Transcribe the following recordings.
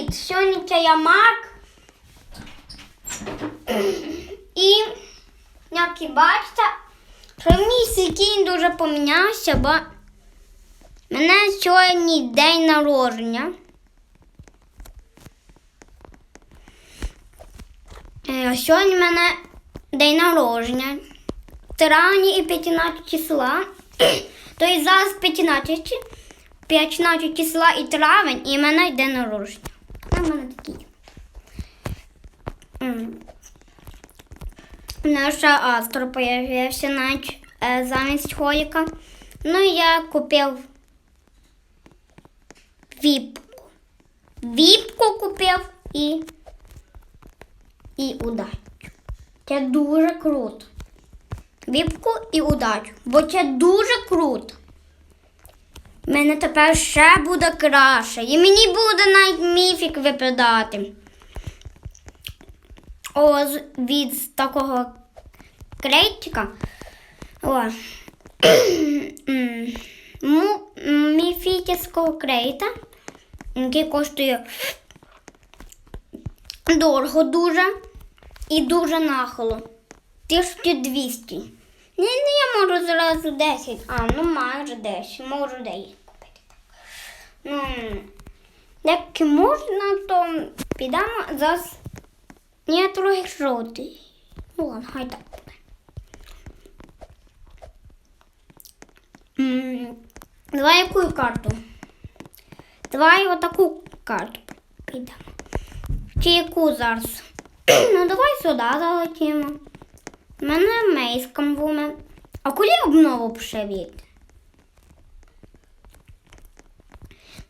Привіт! Сьогодні я Марк. І, як і бачите, що мій сикін дуже помінявся, бо мене сьогодні день народження. Е, Сьогодні мене день народження. Травні і 15 числа. Тобто зараз 15, 15 числа і травень, і мене йде народження. В мене такий. М. Наша Астро появився навіть е, замість холіка. Ну я купив віпку. Віпку купив і, і удачу. Це дуже круто. Віпку і удачу. Бо це дуже круто. Мене тепер ще буде краще. І мені буде навіть міфік випадати. О, від такого крейтика. О. М, крейта, який коштує дорого дуже і дуже нахило. 1200. Ні, ну я можу зразу 10. А, ну майже 10. Можу 10 купити. Ну, як можна, то підемо зараз. Я трохи жовтий. Ну ладно, хай так буде. Давай яку карту? Давай отаку карту підемо. Чи яку зараз? ну давай сюди залетимо. У мене мейском буме. А коли обнову пошевіти?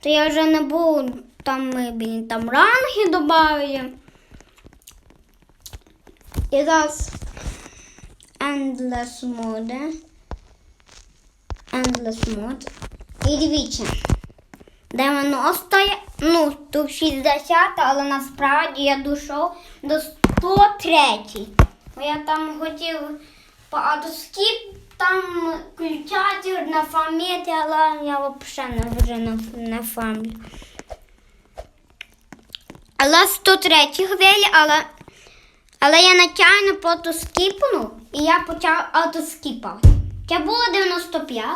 То я вже не буду, там ми блін, там ранги додаю. І зараз Endless Mode. Endless Mode. І дивіться. 90, ну, тут 60, але насправді я дійшов до 103. Бо я там хотів по автоскіп там включати на фаміті, але я взагалі не вже не, не фамлю. Але 103 хвилі, але, але я нечайно просто скіпнув і я почав автоскіпати. Це було 95,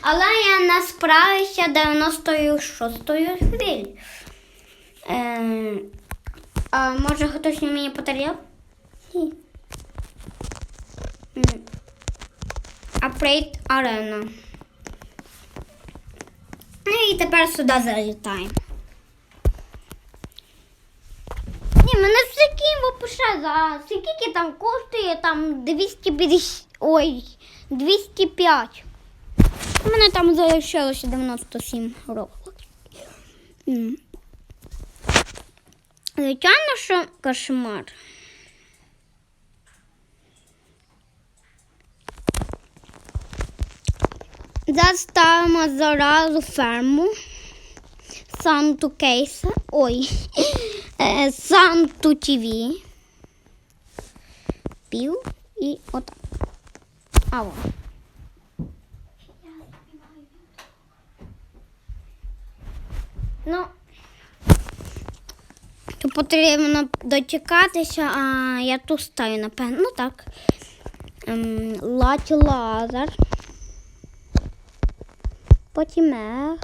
але я не справився 96 хвилі. Е, а може хтось мені подарив? Ні. М. Upgrade Arena. Ну і тепер сюди залітаємо. Ні, мене всяким вообще за скільки там коштує там 250, ой, 205. У мене там залишилося 97 років. Звичайно, що кошмар. Заставимо заразу ферму. Санту Кейса. Ой. Е, Санту ТВ. Пів і отак. А во. Ну, то потрібно дочекатися, а я тут стою, напевно. Ну так. Ем, Латі лазер. Потім мех.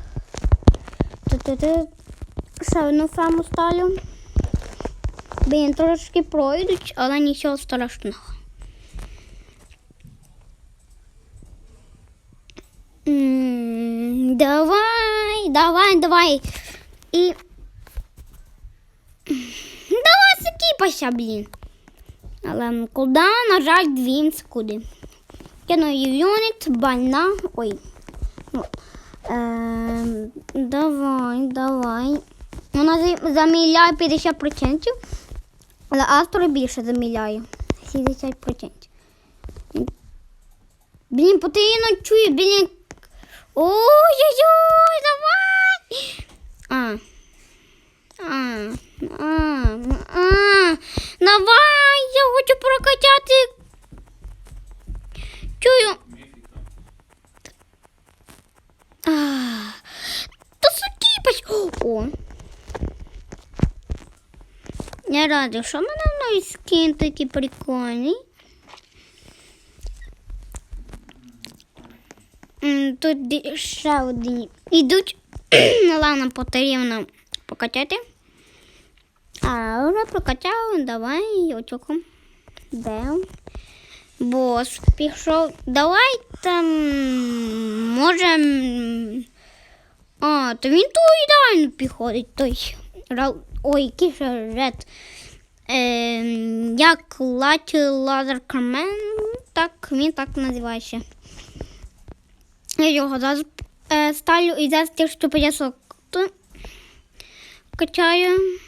Ще одну ферму ставлю. Блін, трошки пройдуть, але нічого страшного. Давай, давай, давай. І. Давай закіпайся, блін. Але куди, на жаль, дві секунди. Кину юніт, больна. Ой. Ем, давай, давай. Вона за- заміляє 50%, але автор більше заміляє. 70%. Блін, потрібно чую, блін. Ой-ой-ой, давай! А. А. А. А. Давай, я хочу прокачати. радіо, що в мене новий скін такий прикольний. Тут ще одні. Ідуть Лана потрібно покачати. А вже прокачали, давай отюку. Де? Бос пішов. Давай там може. А, то він то ідеально підходить той. Ой, кіша ред е, як Латі лазеркамен, так він так називається. Я його зараз е, ставлю і зараз 1500 качаю.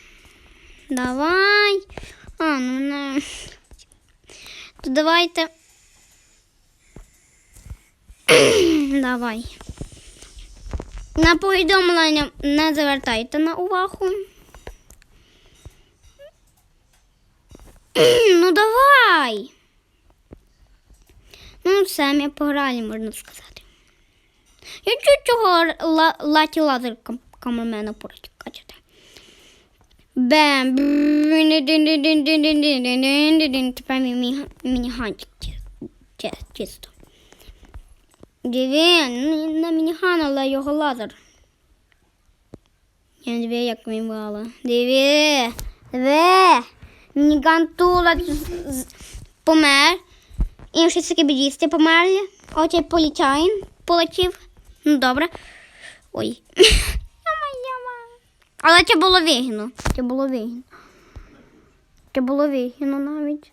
Давай. А, ну не. То давайте. Давай. На повідомлення не звертайте на увагу. Ну давай. Ну, самі пограли, можна сказати. Я чуть чого ла латі лазер камермена порить качати. Бем. Тепер мій мінігантик чисто. Диві, на мініган, але його лазер. Я не диві, як він мала. Диві, диві. Нігантула помер. Інші бідісти померли. Отя політяїн полетів. Ну добре. Ой. Але це було вигідно. Це було вигідно. Це було вигідно навіть.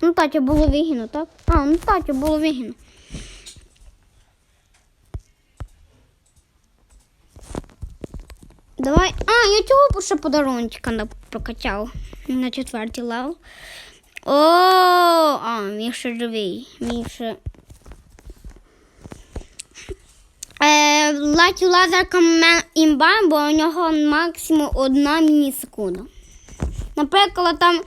Ну, так, це було вигідно, так? А, ну так, це було вигідно. Давай. А, я цього ще подарунчика прокачав на четвертий лав. О, а, він ще живий. Він ще. Е, Латю лазерка імба, бо у нього максимум одна мінісекунда. Наприклад, там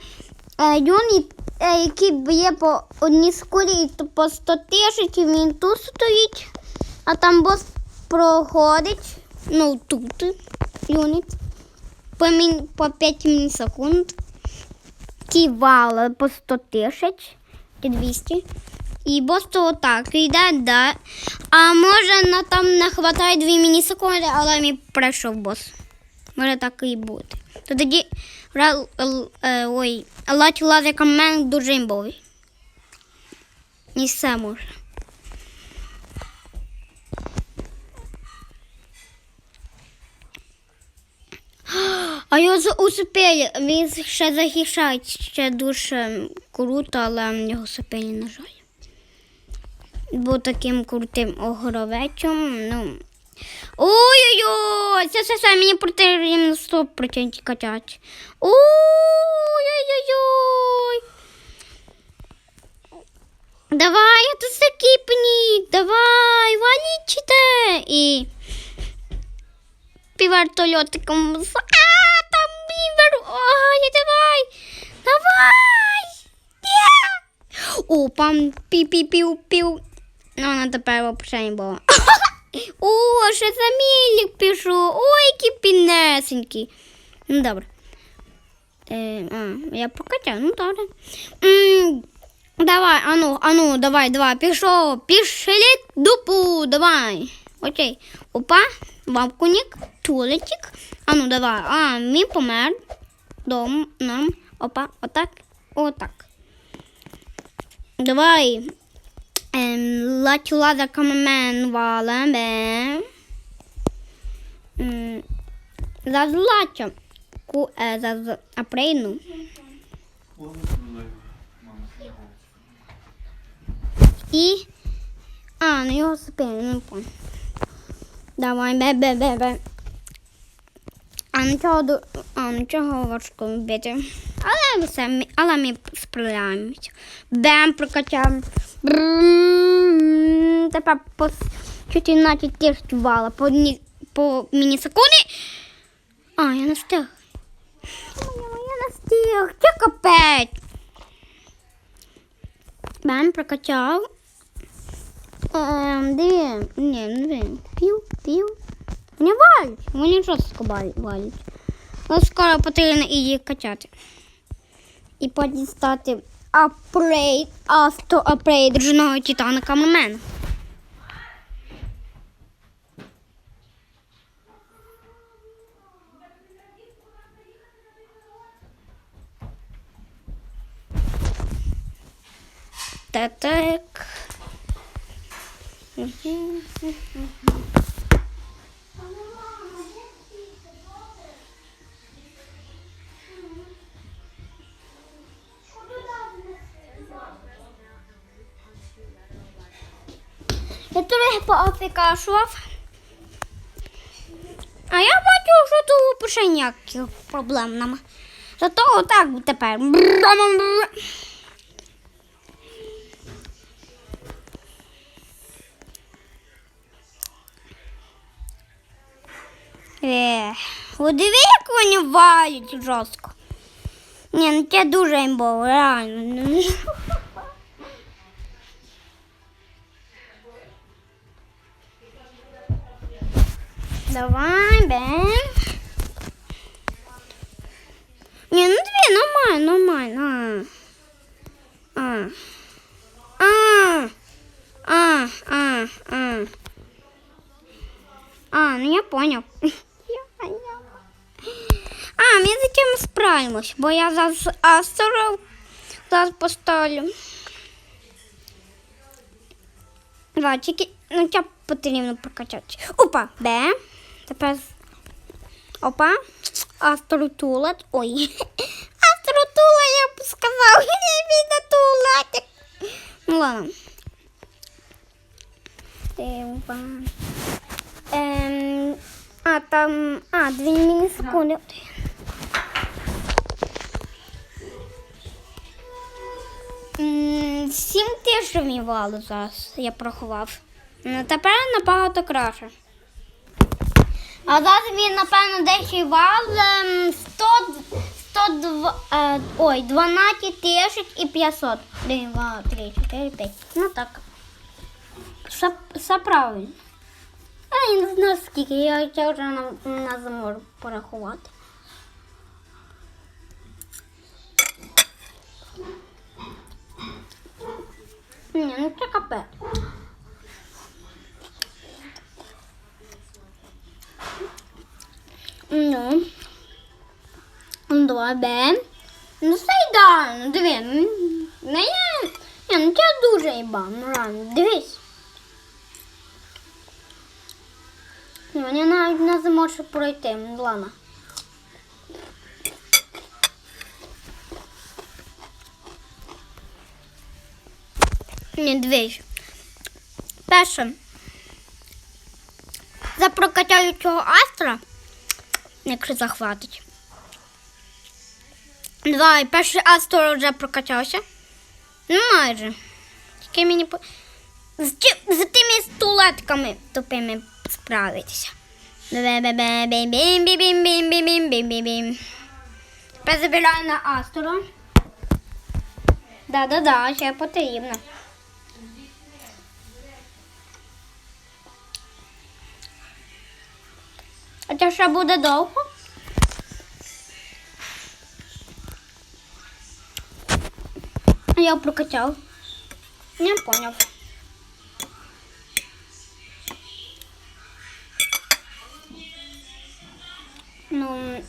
е, юніт, е, який б'є по одній секунді то по 100 тисяч, він тут стоїть, а там бос проходить. Ну, тут юніт по 5 мілісекунд, ті вали по 100 тисяч, ті 200. І просто так. йде, да. А може на там не вистачає 2 мілісекунди, але мені пройшов бос. Може так і бути. То тоді е, ой, лать лазика мен дуже імбовий. Не все може. А його усипили. Він ще захищає ще дуже круто, але його усипили, на жаль. Був таким крутим огровечем. ну. Ой-ой-ой! Це все мені потрібно 100% качати. Ой-ой-ой! Давай, я тут закіпні. Давай, валіть! І півартольотиком. А, там бівер. Ай, давай. Давай. Є. О, пам пі-пі-пів-пів. Ну, вона тепер взагалі не було. О, ще за мілік пішов. Ой, який пінесенький. Ну, добре. Е, а, я покатя, ну добре. М, давай, ану, ану, давай, давай, пішов, пішли дупу, давай. Окей. Опа, вавкунік, тулетік. А ну давай. А, мій помер. Дом нам. Опа, отак, отак. Давай. Ем, Латюлада камемен валеме. Зазлача. Ку е заз апрейну. І а, ну його спину, не помню. Давай, бе-бе-бе-бе. А цього а нічого важко вбити. Але все, ми, але ми справляємося. Бем, прокачаємо. Тепер по 14 тисяч вала по, дні, по мінісекунди. А, я не встиг. Я не встиг. Це капець. Бен прокачав. Ем, дві. Ні, не. Пів, пів. Мені валять. Мені жорстко валять. Але скоро потрібно її качати. І потім стати апрейд, автоапрейд дружного титана камермена. Та так. Я трохи поофікашував. А я бачу, що тут пише ніяких проблем нема. Зато отак тепер. Ех, от диви, як вони валять жорстко. Ні, ну це дуже імбово, реально. Давай, бем. Ні, ну дві, нормально, нормально. А. А. А. А. А. А, ну я понял. А, ми з цим справимось, бо я зараз астеров зараз поставлю. Два, тільки, ну тебе потрібно прокачати. Опа, Б. Тепер. Опа. Астротулет. Ой. Астротула, я б сказав. Віда тулетик. Ну ладно. Ем, а, там. А, дві мілісекунди. М, Сім тисяч вмівало зараз, я порахував. Ну, тепер набагато краще. А зараз він, напевно, дещо вал ем, 100, 102, е, ой, 12 тисяч і 500. 1, 2, 3, 4, 5. Ну так. Все, все правильно. А я не знаю скільки, я це вже не, не зможу порахувати. Ні, ну це капець. Ну. Б. Ну це ідеально, диви. Ну, ну, я, я, ну це дуже ібано, реально, дивись. Ну, я навіть не зможу пройти, ладно. Ні, дивись. Перше. За цього астра, якщо захватить. Два, і перший астр вже прокачався. Ну, майже. Тільки мені з, з тими стулетками тупими справитися. Бебе бим-бим-би-бим-бим-бим бим-бим-бимбим. Позабираю на Астру. Да-да-да, ще потрібно. А це ще буде довго? Я прокачав. Не поняв. Ну.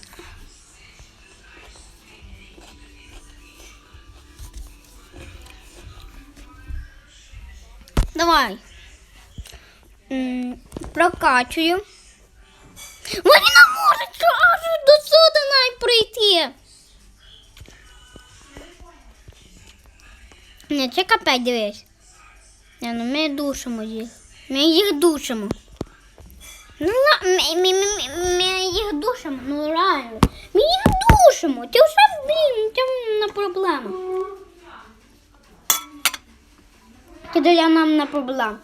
Давай. Прокачую. Не можуть аж до сюди навіть прийти. Не, це капець дивись. Не, ну ми душимо їх. Ми їх душимо. Ну, ми, ми, ми, ми їх душимо, ну реально. Ми їх душимо. Це все, блін, це не проблема. Для нам не проблема.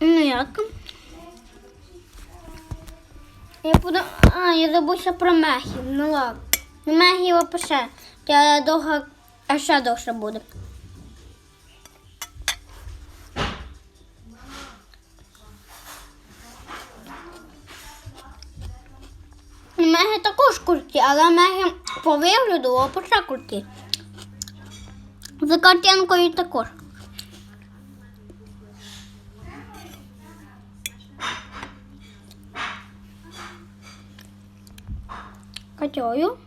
Ну як? Я буду. А, я забувся про мехів. Ну ладно. Ну, Мехів опише. Я довго, а ще довше буде. Меги також круті, але меги по вигляду опише круті. За картинкою також. Катюю.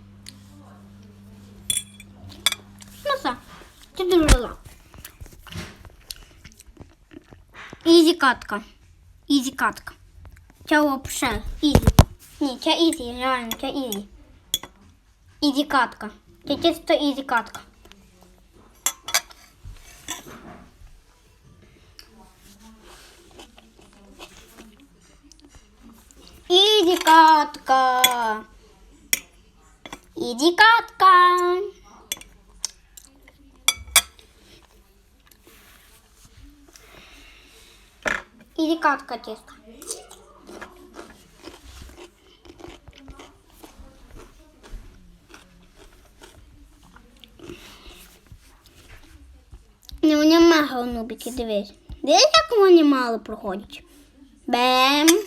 Ну все, це дуже легко. Ізі катка. Ізі катка. Це вообще ізі. Ні, це ізі, реально, це ізі. Ізі катка. Це чисто ізі катка. Ізі катка. Ізі катка. Ізі катка чисто. Не, вони мега нубики, дивись. Дивись, як вони мало проходять. Бем.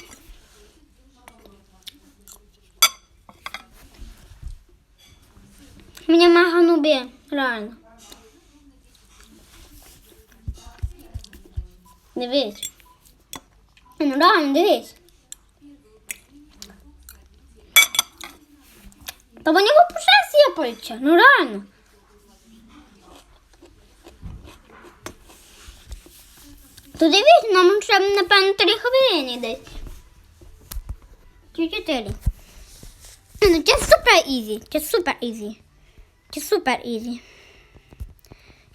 Реально. Дивись. Ну реально, дивись. Та вони взагалі сіпаються, ну реально. То дивись, нам ще, напевно, три хвилини десь. Чи чотири. Ну, це супер ізі. Це супер ізі. Це супер ізі.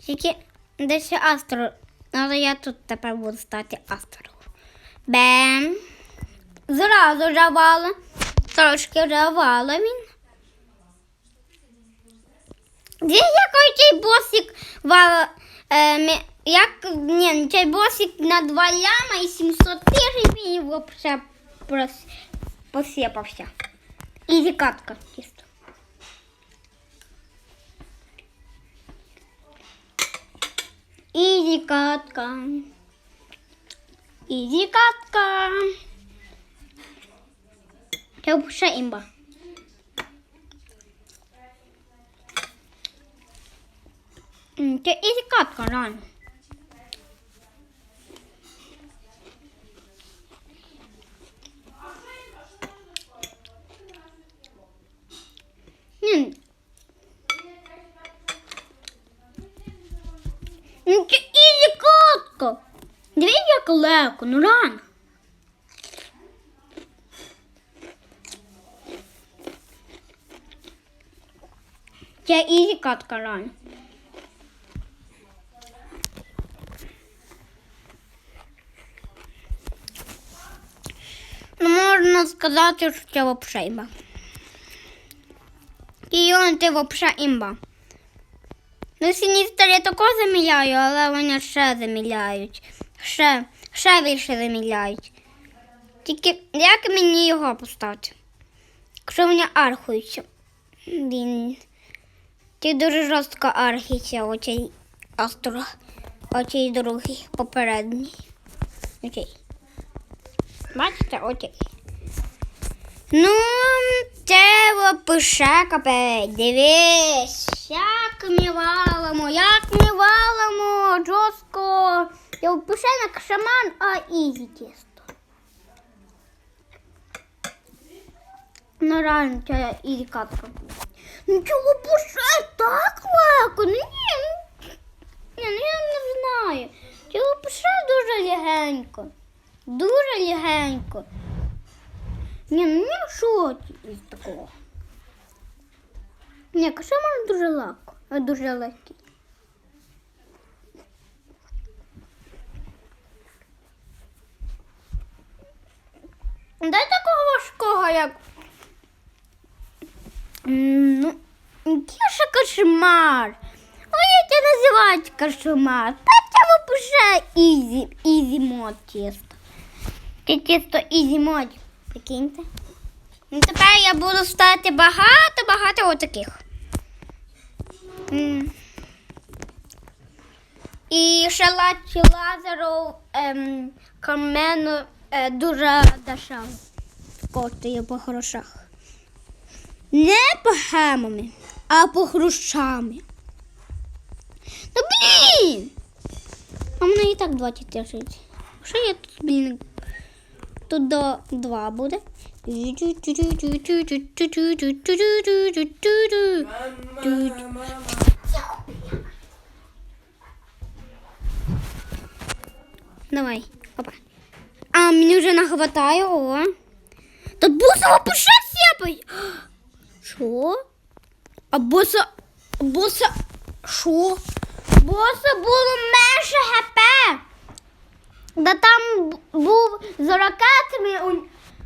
Тільки десь астро. Але я тут тепер буду стати астро. Бем. Зразу жавала. Трошки жавала він. Дивись, який босик вала. Е, як, ні, цей босик на 2 ляма і 700 тисяч вообще прос, посипався. І катка чисто. Ізі катка. Ізі катка. Це вже імба. М, Це ізі катка, реально. Ні. Ну це ізі катка. Дивись, як легко, ну реально. Це ізі катка, реально. Ну, можна сказати, що це вообще імба. Он це вообще імба. Ну, сіністер я також заміляю, але вони ще заміляють. Ще, ще більше заміляють. Тільки як мені його поставити? Якщо вони архуються. Він. Ти дуже жорстко архиться, оцей астро. Оцей другий попередній. Окей. Бачите, окей. Ну, це пише капець. Дивись, як ми валимо, як ми валимо, жорстко. Я пише на шаман, а ізі тісто. Ну реально, це ізі катка. Ну чого пише так легко? Ну ні, ну, ні, ну я не знаю. Чого пише дуже легенько. Дуже легенько. Ні, ну в шоці із такого. Ні, кошмар дуже легко, дуже легкий. Дай такого важкого, як. Ну, який кошмар. Ой, як це називають кошмар. Та вже ізі, ізі мод чисто. Це чисто ізі мод. Прикиньте. Ну, тепер я буду ставити багато-багато отаких. І ще лазеру ем, камену е, дуже дешево. Коштує по грошах. Не по гемами, а по грошами. Ну блін! А мене і так 20 тисяч. Що я тут, блін? Тут до 2 буде. Давай, опа. Мені вже нахватає, о. Та боса пише сіпай. Що? А боса. Боса. Що? Боса було менше ГП. Да там був з ракетами,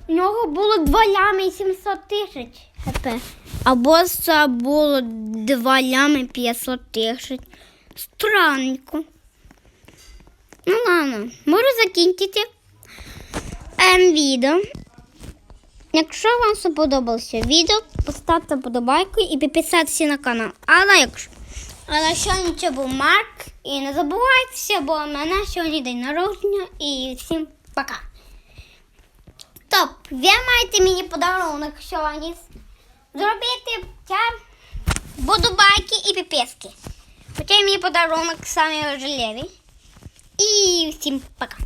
у, нього було 2 лями і 700 тисяч ГП. А боса було 2 лями 500 тисяч. Странненько. Ну ладно, можу закінчити ем, відео. Якщо вам сподобалося відео, поставте подобайку і підписатися на канал. Але якщо але сьогодні був Марк. І не забувайтеся, бо в мене сьогодні день народження і всім пока. Топ, ви маєте мені подарунок сьогодні. Зробити ця подобайки і підписки. Хоча мій подарунок самий важливий. І всім пока.